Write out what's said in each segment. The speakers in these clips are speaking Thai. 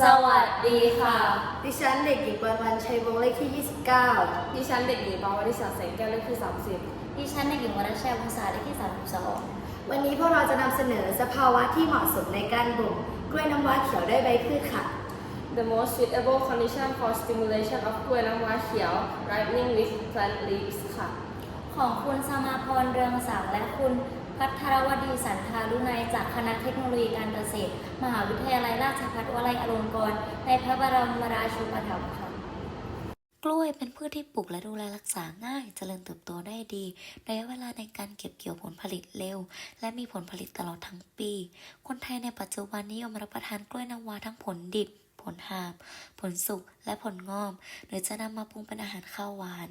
สวัสดีค่ะ ดิฉันเด็กหญิงปรวันชัยวงศ์เลขที่ 29 ดิฉันเด็กหญิงปาวริษาแสงแก้วเลขที่ 30 ดิฉันเด็กหญิงวรชัยวงศาเลขที่วันนี้พวกเราจะนำเสนอสภาวะที่เหมาะสมในการบ่มกล้วยน้ำว้าเขียวด้วยใบพืชค่ะ The most suitable condition for stimulation of กล้วยน้ำว้าเขียว ripening with plant leaves ค่ะ32ของคุณสมาพรเรืองสังและคุณ พัทรวดีสันทารุณัยจากคณะเทคโนโลยีการเกษตร มหาวิทยาลัยราชภัฏวลัยอลงกรณ์ในพระบรมราชูปถัมภ์ค่ะกล้วยเป็นพืชที่ปลูกและดูแลรักษาง่ายเจริญเติบโตได้ดีระยะเวลาในการเก็บเกี่ยวผลผลิตเร็ว และมีผลผลิตตลอดทั้งปี คนไทยในปัจจุบันนิยมรับประทานกล้วยน้ำว้าทั้งผลดิบ ผลหามผลสุก และผลงอม หรือจะนำมาปรุงเป็นอาหารข้าวหวาน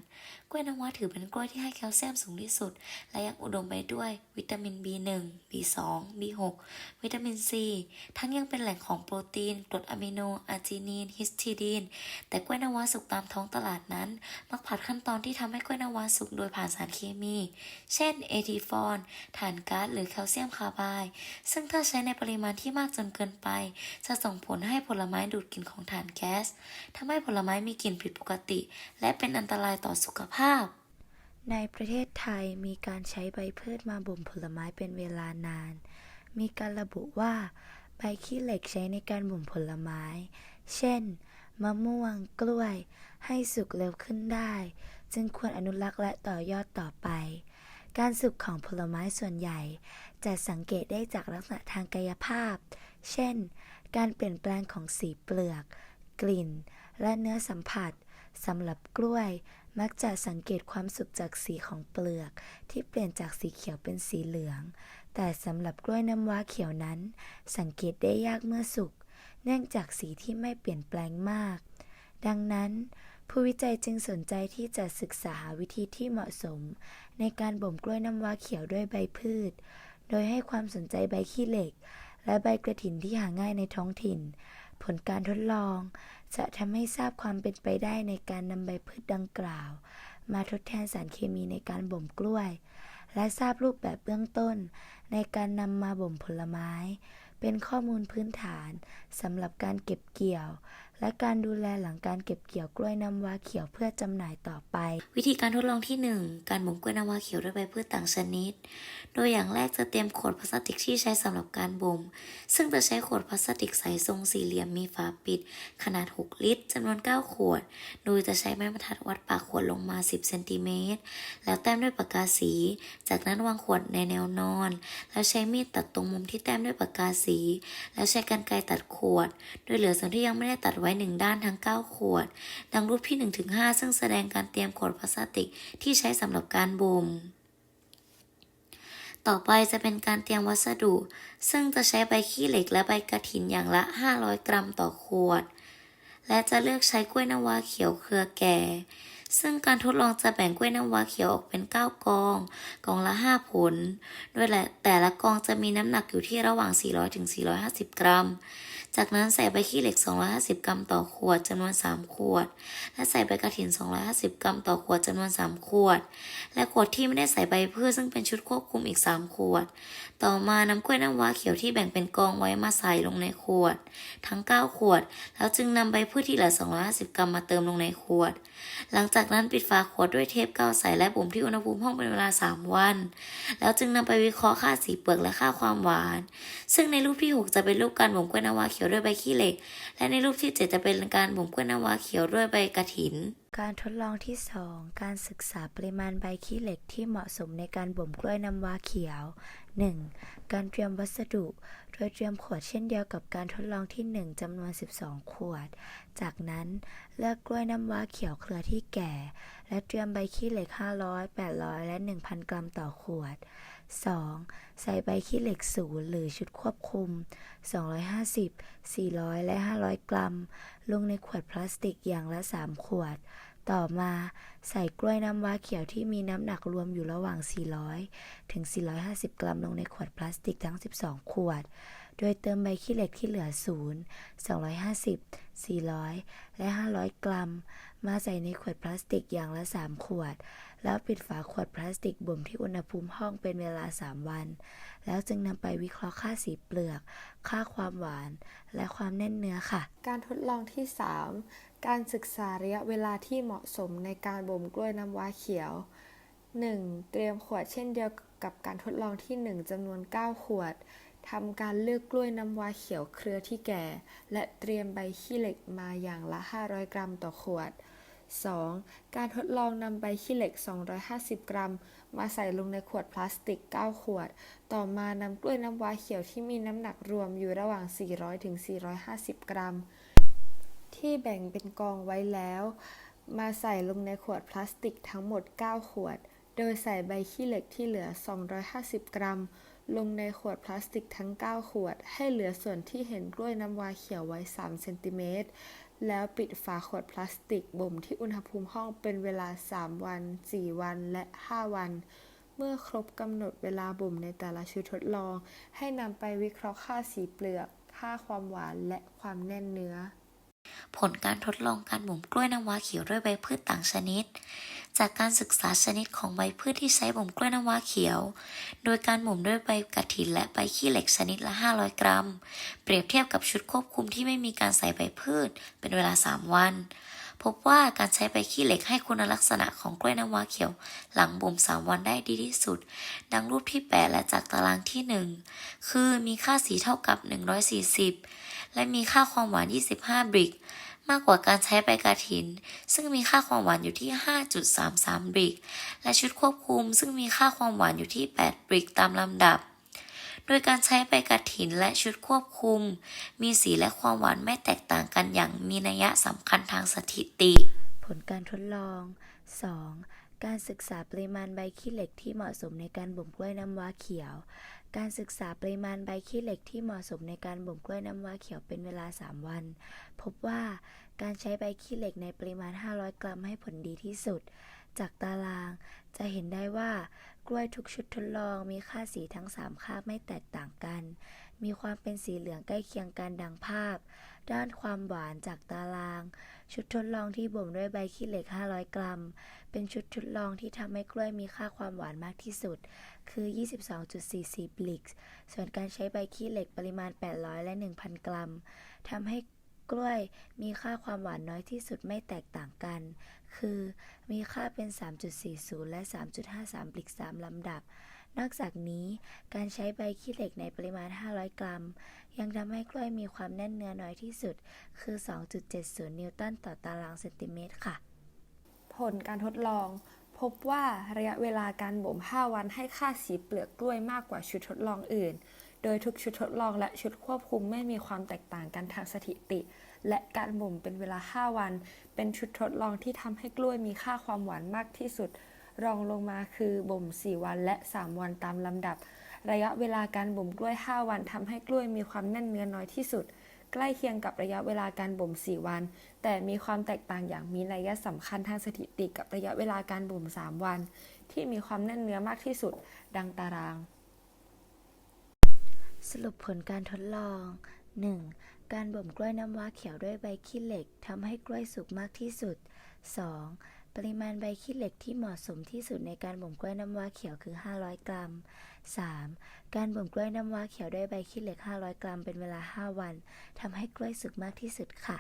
กล้วยน้ำว้าถือเป็นกล้วยที่ให้แคลเซียมสูงที่สุด และยังอุดมไปด้วยวิตามิน B1 B2 B6 วิตามิน C ทั้งยังเป็นแหล่งของโปรตีนกรดอะมิโนอาจินีนฮิสทิดีน แต่กล้วยน้ำว้าสุกตามท้องตลาดนั้น มักผ่านขั้นตอนที่ทำให้กล้วยน้ำว้าสุกโดยผ่านสารเคมี เช่นเอทิฟอนถ่านก๊าซหรือแคลเซียมคาร์ไบด์ซึ่งถ้าใช้ในปริมาณที่มากจนเกินไป จะส่งผลให้ผลไม้ดูดกลิ่นของถ่านแก๊สทำให้ผลไม้มีกลิ่นผิดปกติ และเป็นอันตรายต่อสุขภาพ ในประเทศไทยมีการใช้ใบพืชมาบ่มผลไม้เป็นเวลานาน มีการระบุว่า ใบขี้เหล็กใช้ในการบ่มผลไม้ เช่น มะม่วง กล้วย ให้สุกเร็วขึ้นได้ จึงควรอนุรักษ์และต่อยอดต่อไปการสุกของผลไม้ส่วนใหญ่ จะสังเกตได้จากลักษณะทางกายภาพ เช่น การเปลี่ยนแปลงของสีเปลือก กลิ่น และเนื้อสัมผัสสำหรับกล้วยมักจะสังเกตความสุกจากสีของเปลือก ที่เปลี่ยนจากสีเขียวเป็นสีเหลือง แต่สำหรับกล้วยน้ำว้าเขียวนั้น สังเกตได้ยากเมื่อสุก เนื่องจากสีที่ไม่เปลี่ยนแปลงมาก ดังนั้น ผู้วิจัยจึงสนใจที่จะศึกษาหาวิธีที่เหมาะสม ในการบ่มกล้วยน้ำว้าเขียวด้วยใบพืช โดยให้ความสนใจใบขี้เหล็ก และใบกระถินที่หาง่ายในท้องถิ่น ผลการทดลอง จะทำให้ทราบความเป็นไปได้ในการนำใบพืชดังกล่าว มาทดแทนสารเคมีในการบ่มกล้วย และทราบรูปแบบเบื้องต้น ในการนำมาบ่มผลไม้ เป็นข้อมูลพื้นฐานสำหรับการเก็บเกี่ยว และการดูแลหลังการเก็บเกี่ยวกล้วยน้ำว้าเขียวเพื่อจำหน่ายต่อไป วิธีการทดลองที่ 1 การบ่มกล้วยน้ำว้าเขียวด้วยใบพืชต่างชนิด โดยอย่างแรกจะเตรียมขวดพลาสติกที่ใช้สำหรับการบ่ม ซึ่งจะใช้ขวดพลาสติกใสทรงสี่เหลี่ยมมีฝาปิด ขนาด 6 ลิตรจำนวน 9 ขวด โดยจะใช้ไม้บรรทัดวัดปากขวดลงมา 10เซนติเมตรแล้วแต้มด้วยปากกาสี จากนั้นวางขวดในแนวนอน แล้วใช้มีดตัดตรงมุมที่แต้มด้วยปากกาสี แล้วใช้กรรไกรตัดขวด โดยเหลือส่วนที่ยังไม่ได้ตัดไว้ว้หนึ่งด้านทั้ง 9 ขวด ดังรูปที่ 1-5 ซึ่งแสดงการเตรียมขวดพลาสติกที่ใช้สำหรับการบ่ม ต่อไปจะเป็นการเตรียมวัสดุ ซึ่งจะใช้ใบขี้เหล็กและใบกระถินอย่างละ 500 กรัมต่อขวด และจะเลือกใช้กล้วยน้ำว้าเขียวเครือแก่ ซึ่งการทดลองจะแบ่งกล้วยน้ำว้าเขียวออกเป็น 9 กอง กองละ 5 ผล โดยแต่ละกองจะมีน้ำหนักอยู่ที่ระหว่าง 400ถึง450 กรัม จากนั้นใส่ใบขี้เหล็ก 250 กรัมต่อขวดจำนวน 3 ขวด และใส่ใบกระถิน 250 กรัมต่อขวดจำนวน 3 ขวด และขวดที่ไม่ได้ใส่ใบพืชซึ่งเป็นชุดควบคุมอีก 3 ขวด ต่อมานำกล้วยน้ำว้าเขียวที่แบ่งเป็นกองไว้มาใส่ลงในขวด ทั้ง 9 ขวด แล้วจึงนำใบพืชที่เหลือ 250 กรัมมาเติมลงในขวด หลังจากนั้นปิดฝาขวดด้วยเทปกาวใสและบ่มที่อุณหภูมิห้องเป็นเวลา 3 วัน แล้วจึงนำไปวิเคราะห์ค่าสีเปลือกและค่าความหวาน ซึ่งในรูปที่ 6 จะเป็นรูปการบ่มกล้วยน้ำว้าเขียวด้วยใบขี้เหล็ก และในรูปที่ 7 จะเป็นการบ่มกล้วยน้ำว้าเขียวด้วยใบกระถินการทดลองที่ 2 การศึกษาปริมาณใบขี้เหล็กที่เหมาะสมในการบ่มกล้วยน้ำว้าเขียว 1. การเตรียมวัสดุ โดยเตรียมขวดเช่นเดียวกับการทดลองที่ 1จำนวน 12 ขวด จากนั้นเลือกกล้วยน้ำว้าเขียวเครือที่แก่ และเตรียมใบขี้เหล็ก 500 800 และ 1,000 กรัมต่อขวด 2. ใส่ใบขี้เหล็กศูนย์หรือชุดควบคุม 250 400 และ 500 กรัม ลงในขวดพลาสติกอย่างละ 3 ขวด ต่อมาใส่กล้วยน้ำว้าเขียวที่มีน้ำหนักรวมอยู่ระหว่าง 400 ถึง 450 กรัมลงในขวดพลาสติกทั้ง 12 ขวด โดยเติมใบขี้เหล็กที่เหลือ 0 250 400 และ 500 กรัม มาใส่ในขวดพลาสติกอย่างละ 3 ขวด แล้วปิดฝาขวดพลาสติกบ่มที่อุณหภูมิห้องเป็นเวลา 3 วัน แล้วจึงนำไปวิเคราะห์ค่าสีเปลือก ค่าความหวาน และความแน่นเนื้อค่ะ การทดลองที่ 3 การศึกษาระยะเวลาที่เหมาะสมในการบ่มกล้วยน้ำว้าเขียว 1. เตรียมขวดเช่นเดียวกับการทดลองที่ 1จำนวน 9 ขวดทำการเลือกกล้วยน้ำว้าเขียวเครือที่แก่ และเตรียมใบขี้เหล็กมาอย่างละ 500 กรัมต่อขวด 2. การทดลองนำใบขี้เหล็ก 250 กรัม มาใส่ลงในขวดพลาสติก 9 ขวด ต่อมานำกล้วยน้ำว้าเขียวที่มีน้ำหนักรวมอยู่ระหว่าง 400ถึง450 กรัม ที่แบ่งเป็นกองไว้แล้ว มาใส่ลงในขวดพลาสติกทั้งหมด 9 ขวด โดยใส่ใบขี้เหล็กที่เหลือ 250 กรัม ลงในขวดพลาสติกทั้ง 9 ขวด ให้เหลือส่วนที่เห็นกล้วยน้ำว้าเขียวไว้ 3 เซนติเมตร แล้วปิดฝาขวดพลาสติกบ่มที่อุณหภูมิห้องเป็นเวลา 3 วัน 4 วัน และ 5 วันเมื่อครบกำหนดเวลาบ่มในแต่ละชุดทดลอง ให้นำไปวิเคราะห์ค่าสีเปลือก ค่าความหวานและความแน่นเนื้อ ผลการทดลองการบ่มกล้วยน้ำว้าเขียวด้วยใบพืชต่างชนิด จากการศึกษาชนิดของใบพืชที่ใช้บ่มกล้วยน้ำว้าเขียว โดยการบ่มด้วยใบกระถินและใบขี้เหล็กชนิดละ 500 กรัม เปรียบเทียบกับชุดควบคุมที่ไม่มีการใส่ใบพืช เป็นเวลา 3 วัน พบว่าการใช้ใบขี้เหล็กให้คุณลักษณะของกล้วยน้ำว้าเขียว หลังบ่ม 3 วันได้ดีที่สุด ดังรูปที่ 8 และจากตารางที่ 1 คือมีค่าสีเท่ากับ 140 และมีค่าความหวาน 25 บริก มากกว่าการใช้ใบกระถิน ซึ่งมีค่าความหวานอยู่ที่ 5.33 บริก และชุดควบคุมซึ่งมีค่าความหวานอยู่ที่ 8 บริกตามลำดับ โดยการใช้ใบกระถินและชุดควบคุม มีสีและความหวานไม่แตกต่างกันอย่างมีนัยสำคัญทางสถิติ ผลการทดลอง 2. การศึกษาปริมาณใบขี้เหล็กที่เหมาะสมในการบ่มกล้วยน้ำว้าเขียว การศึกษาปริมาณใบขี้เหล็กที่เหมาะสมในการบ่มกล้วยน้ำว้าเขียวเป็นเวลา 3 วัน พบว่าการใช้ใบขี้เหล็กในปริมาณ 500 กรัมให้ผลดีที่สุด จากตารางจะเห็นได้ว่ากล้วยทุกชุดทดลองมีค่าสีทั้ง 3 ค่าไม่แตกต่างกัน มีความเป็นสีเหลืองใกล้เคียงกันดังภาพ ด้านความหวานจากตาราง ชุดทดลองที่บ่มด้วยใบขี้เหล็ก 500 กรัม เป็นชุดทดลองที่ทำให้กล้วยมีค่าความหวานมากที่สุด คือ 22.44 บลิกส์ส่วนการใช้ใบขี้เหล็กปริมาณ 800 และ 1,000 กรัมทำให้กล้วยมีค่าความหวานน้อยที่สุดไม่แตกต่างกัน คือมีค่าเป็น 3.40 และ 3.53 บลิกสามลำดับ นอกจากนี้การใช้ใบขี้เหล็กในปริมาณ 500 กรัม ยังทำให้กล้วยมีความแน่นเนื้อน้อยที่สุด คือ 2.70 นิวตันต่อตารางเซนติเมตรค่ะ ผลการทดลอง พบว่าระยะเวลาการบ่ม 5 วันให้ค่าสีเปลือกกล้วยมากกว่าชุดทดลองอื่น โดยทุกชุดทดลองและชุดควบคุมไม่มีความแตกต่างกันทางสถิติ และการบ่มเป็นเวลา 5 วัน เป็นชุดทดลองที่ทำให้กล้วยมีค่าความหวานมากที่สุด รองลงมาคือบ่ม 4 วันและ 3 วันตามลำดับ ระยะเวลาการบ่มกล้วย 5 วันทำให้กล้วยมีความแน่นเนื้อน้อยที่สุด ใกล้เคียงกับระยะเวลาการบ่ม 4 วัน แต่มีความแตกต่างอย่างมีนัยสำคัญทางสถิติกับระยะเวลาการบ่ม 3 วัน ที่มีความแน่นเนื้อมากที่สุด ดังตาราง สรุปผลการทดลอง 1. การบ่มกล้วยน้ำว้าเขียวด้วยใบขี้เหล็กทำให้กล้วยสุกมากที่สุด 2. ปริมาณใบขี้เหล็กที่เหมาะสมที่สุดในการบ่มกล้วยน้ำว้าเขียวคือ 500 กรัม 3. การบ่มกล้วยน้ำว้าเขียวด้วยใบขี้เหล็ก 500 กรัม เป็นเวลา 5 วันทำให้กล้วยสุกมากที่สุดค่ะ